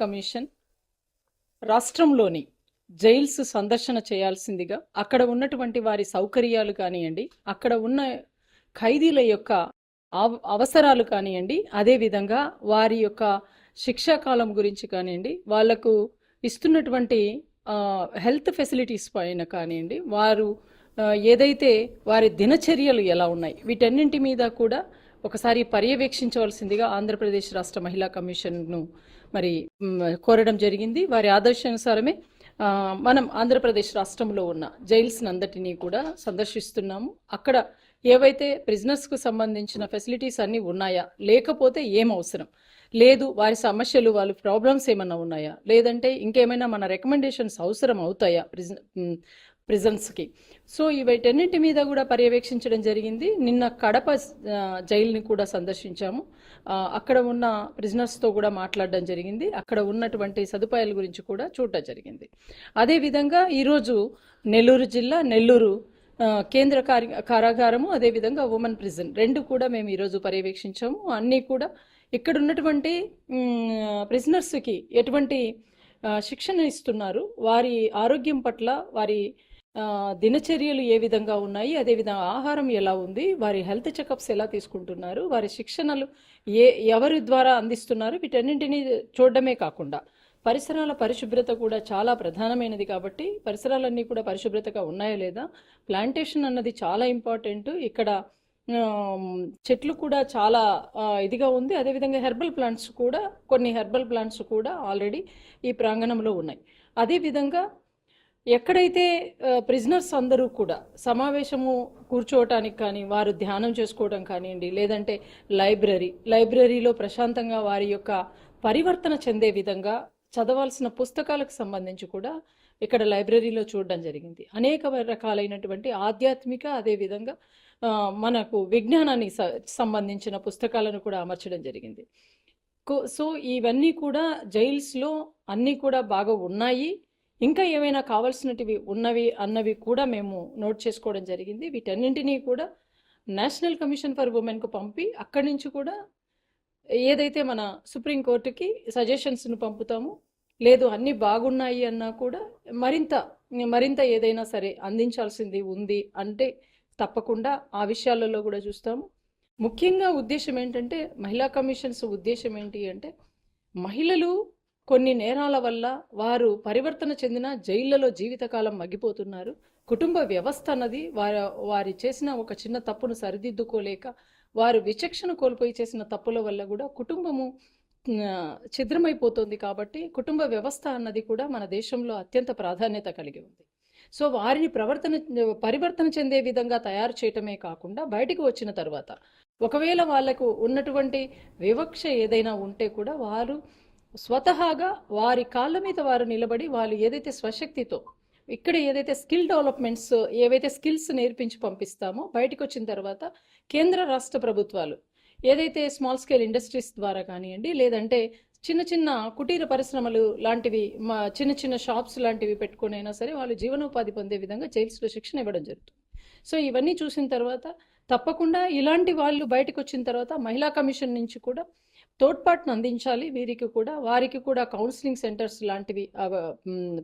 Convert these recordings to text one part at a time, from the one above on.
Commission రాష్ట్రంలోని jails సందర్శన చేయాల్సిందిగా అక్కడ ఉన్నటువంటి వారి సౌకర్యాలు కానివ్వండి అక్కడ ఉన్న ఖైదీల యొక్క అవ- అవసరాలు కానివ్వండి అదేవిధంగా వారి యొక్క శిక్షాకాలం గురించి కానివ్వండి వాళ్ళకు ఇస్తున్నటువంటి హెల్త్ ఫెసిలిటీస్ పైన కానివ్వండి వారు ఏదైతే వారి దినచర్యలు ఎలా ఉన్నాయి వీటన్నింటి మీద కూడా ఒకసారి పర్యవేక్షించవలసిందిగా ఆంధ్రప్రదేశ్ రాష్ట్ర మహిళా కమిషన్ను మరి కోరడం జరిగింది. వారి ఆదర్శానుసారమే మనం ఆంధ్రప్రదేశ్ రాష్ట్రంలో ఉన్న జైల్స్ అందటినీ కూడా సందర్శిస్తున్నాము. అక్కడ ఏవైతే ప్రిజనర్స్కు సంబంధించిన ఫెసిలిటీస్ అన్నీ ఉన్నాయా? లేకపోతే ఏం అవసరం? లేదు వారి సమస్యలు వాళ్ళ ప్రాబ్లమ్స్ ఏమైనా ఉన్నాయా? లేదంటే ఇంకేమైనా మన రికమెండేషన్స్ అవసరం అవుతాయా? ప్రిజన్ ప్రిజన్స్కి. సో వీటన్నిటి మీద కూడా పర్యవేక్షించడం జరిగింది. నిన్న కడప జైల్ని జైలుని కూడా సందర్శించాము. అక్కడ ఉన్న ప్రిజనర్స్తో కూడా మాట్లాడడం జరిగింది. అక్కడ ఉన్నటువంటి సదుపాయాల గురించి కూడా చూడటం జరిగింది. అదేవిధంగా ఈరోజు నెల్లూరు జిల్లా నెల్లూరు కేంద్ర కార్య కారాగారము అదేవిధంగా ఉమెన్ ప్రిజన్ రెండు కూడా మేము ఈరోజు పర్యవేక్షించాము. అన్నీ కూడా ఇక్కడ ఉన్నటువంటి ప్రిజనర్స్కి ఎటువంటి శిక్షణ ఇస్తున్నారు. వారి ఆరోగ్యం పట్ల వారి దినచర్యలు ఏ విధంగా ఉన్నాయి? అదేవిధంగా ఆహారం ఎలా ఉంది? వారి హెల్త్ చెకప్స్ ఎలా తీసుకుంటున్నారు? వారి శిక్షణలు ఏ ఎవరి ద్వారా అందిస్తున్నారు? వీటన్నింటినీ చూడడమే కాకుండా పరిసరాల పరిశుభ్రత కూడా చాలా ప్రధానమైనది కాబట్టి పరిసరాలన్నీ కూడా పరిశుభ్రతగా ఉన్నాయా లేదా? ప్లాంటేషన్ అన్నది చాలా ఇంపార్టెంట్. ఇక్కడ చెట్లు కూడా చాలా ఇదిగా ఉంది. అదేవిధంగా హెర్బల్ ప్లాంట్స్ కూడా కొన్ని హెర్బల్ ప్లాంట్స్ కూడా ఆల్రెడీ ఈ ప్రాంగణంలో ఉన్నాయి. అదేవిధంగా ఎక్కడైతే ప్రిజనర్స్ అందరూ కూడా సమావేశము కూర్చోవటానికి కానీ వారు ధ్యానం చేసుకోవడం కానివ్వండి లేదంటే లైబ్రరీ లైబ్రరీలో ప్రశాంతంగా వారి యొక్క పరివర్తన చెందే విధంగా చదవాల్సిన పుస్తకాలకు సంబంధించి కూడా ఇక్కడ లైబ్రరీలో చూడడం జరిగింది. అనేక రకాలైనటువంటి ఆధ్యాత్మిక అదేవిధంగా మనకు విజ్ఞానానికి స- సంబంధించిన పుస్తకాలను కూడా అమర్చడం జరిగింది. కో- సో ఇవన్నీ కూడా జైల్స్లో అన్నీ కూడా బాగా ఉన్నాయి. ఇంకా ఏమైనా కావాల్సినటివి ఉన్నవి అన్నవి కూడా మేము నోట్ చేసుకోవడం జరిగింది. వీటన్నింటినీ కూడా నేషనల్ కమిషన్ ఫర్ ఉమెన్కు పంపి అక్కడి నుంచి కూడా ఏదైతే మన సుప్రీంకోర్టుకి సజెషన్స్ను పంపుతాము లేదు అన్నీ బాగున్నాయి అన్నా కూడా మరింత మరింత ఏదైనా సరే అందించాల్సింది ఉంది అంటే తప్పకుండా ఆ విషయాలలో కూడా చూస్తాము. ముఖ్యంగా ఉద్దేశం ఏంటంటే మహిళా కమిషన్స్ ఉద్దేశం ఏంటి అంటే మహిళలు కొన్ని నేరాల వల్ల వారు పరివర్తన చెందిన జైళ్ళలో జీవితకాలం మగ్గిపోతున్నారు. కుటుంబ వ్యవస్థ అన్నది వారి వారి చేసిన ఒక చిన్న తప్పును సరిదిద్దుకోలేక వారు విచక్షణ కోల్పోయి చేసిన తప్పుల వల్ల కూడా కుటుంబము ఛిద్రమైపోతుంది కాబట్టి కుటుంబ వ్యవస్థ అన్నది కూడా మన దేశంలో అత్యంత ప్రాధాన్యత కలిగి ఉంది. సో వారిని ప్రవర్తన పరివర్తన చెందే విధంగా తయారు చేయటమే కాకుండా బయటికి వచ్చిన తర్వాత ఒకవేళ వాళ్ళకు ఉన్నటువంటి వివక్ష ఏదైనా ఉంటే కూడా వారు స్వతహాగా వారి కాళ్ళ మీద వారు నిలబడి వాళ్ళు ఏదైతే స్వశక్తితో ఇక్కడ ఏదైతే స్కిల్ డెవలప్మెంట్స్ ఏవైతే స్కిల్స్ నేర్పించి పంపిస్తామో బయటకు వచ్చిన తర్వాత కేంద్ర రాష్ట్ర ప్రభుత్వాలు ఏదైతే స్మాల్ స్కేల్ ఇండస్ట్రీస్ ద్వారా కానివ్వండి లేదంటే చిన్న చిన్న కుటీర పరిశ్రమలు లాంటివి మా చిన్న చిన్న షాప్స్ లాంటివి పెట్టుకునైనా సరే వాళ్ళు జీవనోపాధి పొందే విధంగా జైల్స్లో శిక్షణ ఇవ్వడం జరుగుతుంది. సో ఇవన్నీ చూసిన తర్వాత తప్పకుండా ఇలాంటి వాళ్ళు బయటకు వచ్చిన తర్వాత మహిళా కమిషన్ నుంచి కూడా తోడ్పాటును అందించాలి వీరికి కూడా వారికి కూడా కౌన్సిలింగ్ సెంటర్స్ లాంటివి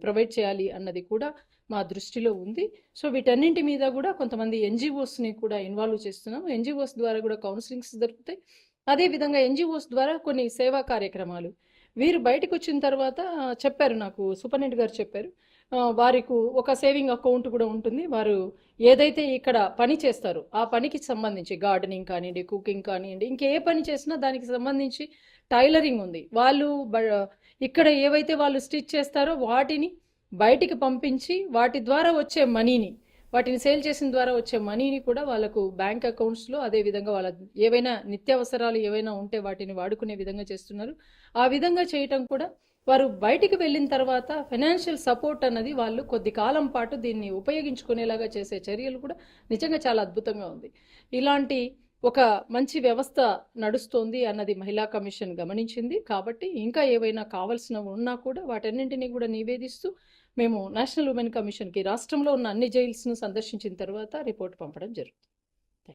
ప్రొవైడ్ చేయాలి అన్నది కూడా మా దృష్టిలో ఉంది. సో వీటన్నింటి మీద కూడా కొంతమంది ఎన్జిఓస్ని కూడా ఇన్వాల్వ్ చేస్తున్నాం ఎన్జిఓస్ ద్వారా కూడా కౌన్సిలింగ్స్ దొరుకుతాయి. అదేవిధంగా ఎన్జిఓస్ ద్వారా కొన్ని సేవా కార్యక్రమాలు. వీరు బయటకు వచ్చిన తర్వాత చెప్పారు నాకు సూపరింటెండెంట్ గారు చెప్పారు వారికి ఒక సేవింగ్ అకౌంట్ కూడా ఉంటుంది. వారు ఏదైతే ఇక్కడ పని చేస్తారో ఆ పనికి సంబంధించి గార్డెనింగ్ కానివ్వండి కుకింగ్ కానివ్వండి ఇంకే పని చేసినా దానికి సంబంధించి టైలరింగ్ ఉంది. వాళ్ళు బ- ఇక్కడ ఏవైతే వాళ్ళు స్టిచ్ చేస్తారో వాటిని బయటికి పంపించి వాటి ద్వారా వచ్చే మనీని వాటిని సేల్ చేసిన ద్వారా వచ్చే మనీని కూడా వాళ్ళకు బ్యాంక్ అకౌంట్స్లో అదేవిధంగా వాళ్ళ ఏవైనా నిత్యావసరాలు ఏవైనా ఉంటే వాటిని వాడుకునే విధంగా చేస్తున్నారు. ఆ విధంగా చేయటం కూడా వారు బయటికి వెళ్ళిన తర్వాత ఫైనాన్షియల్ సపోర్ట్ అన్నది వాళ్ళు కొద్ది కాలం పాటు దీన్ని ఉపయోగించుకునేలాగా చేసే చర్యలు కూడా నిజంగా చాలా అద్భుతంగా ఉంది. ఇలాంటి ఒక మంచి వ్యవస్థ నడుస్తోంది అన్నది మహిళా కమిషన్ గమనించింది. కాబట్టి ఇంకా ఏవైనా కావాల్సినవి ఉన్నా కూడా వాటన్నింటినీ కూడా నివేదిస్తూ మేము నేషనల్ ఉమెన్ కమిషన్కి రాష్ట్రంలో ఉన్న అన్ని జైల్స్ను సందర్శించిన తర్వాత రిపోర్ట్ పంపడం జరుగుతుంది.